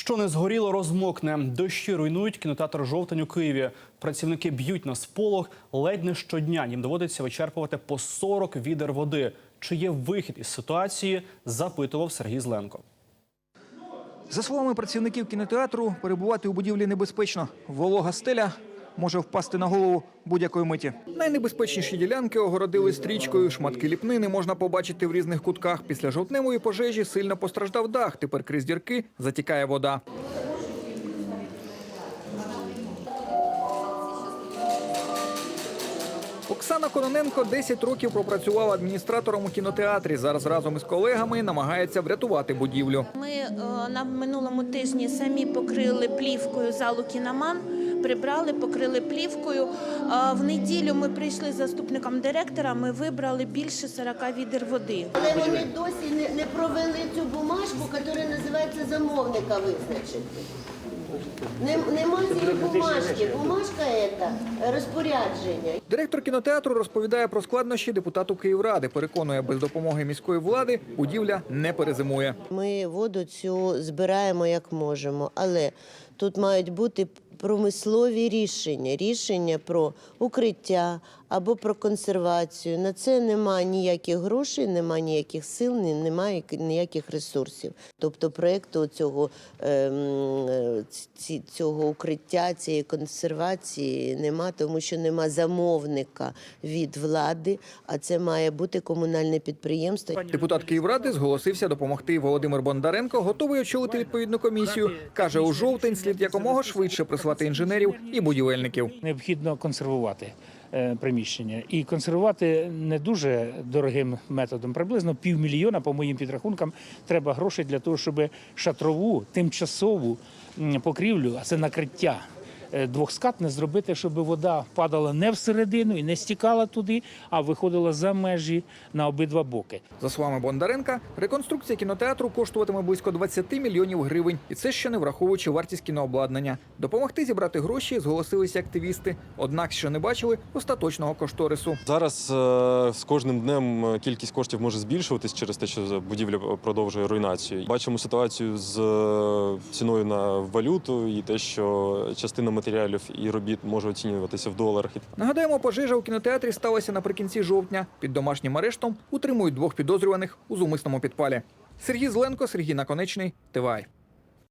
Що не згоріло, розмокне. Дощі руйнують кінотеатр Жовтень у Києві. Працівники б'ють на сполох ледь не щодня. Їм доводиться вичерпувати по 40 відер води. Чи є вихід із ситуації? Запитував Сергій Зленко. За словами працівників кінотеатру, перебувати у будівлі небезпечно. Волога стеля може впасти на голову будь-якої миті. Найнебезпечніші ділянки огородили стрічкою. Шматки ліпнини можна побачити в різних кутках. Після жовтневої пожежі сильно постраждав дах. Тепер крізь дірки затікає вода. Оксана Кононенко 10 років пропрацювала адміністратором у кінотеатрі. Зараз разом із колегами намагається врятувати будівлю. Ми е, на минулому тижні самі покрили плівкою залу кіноман, прибрали, покрили плівкою. В неділю ми прийшли з заступником директора. Ми вибрали більше 40 відер води. Але вони досі не, не провели цю бумажку, яка називається замовника визначити. Не- Нема цієї бумажки. Бумажка це розпорядження. Директор кінотеатру розповідає про складнощі депутату Київради. Переконує, без допомоги міської влади будівля не перезимує. Ми воду цю збираємо як можемо, але тут мають бути промислові рішення, рішення про укриття або про консервацію. На це немає ніяких грошей, немає ніяких сил, немає ніяких ресурсів. Тобто проєкту цього, ем, цього укриття, цієї консервації нема, тому що нема замовника від влади, а це має бути комунальне підприємство. Депутат Київради зголосився допомогти. Володимир Бондаренко готовий очолити відповідну комісію. каже, у жовтень слід якомога швидше прислати інженерів і будівельників. необхідно консервувати е, приміщення і консервувати не дуже дорогим методом. Приблизно півмільйона, по моїм підрахункам, треба грошей для того, щоб шатрову тимчасову покрівлю, а це накриття. Е, Двохскатне зробити, щоб вода падала не всередину і не стікала туди, а виходила за межі на обидва боки. За словами Бондаренка, реконструкція кінотеатру коштуватиме близько 20 мільйонів гривень, і це ще не враховуючи вартість кінообладнання. Допомогти зібрати гроші зголосилися активісти, однак ще не бачили остаточного кошторису. Зараз е, з кожним днем е, кількість коштів може збільшуватись через те, що будівля продовжує руйнацію. Бачимо ситуацію з ціною на валюту і те, що частина матеріалів і робіт може оцінюватися в доларах. Нагадаємо, пожежа у кінотеатрі сталася наприкінці жовтня. Під домашнім арештом утримують двох підозрюваних у зумисному підпалі. Сергій Зленко, Сергій Наконечний, Тивай.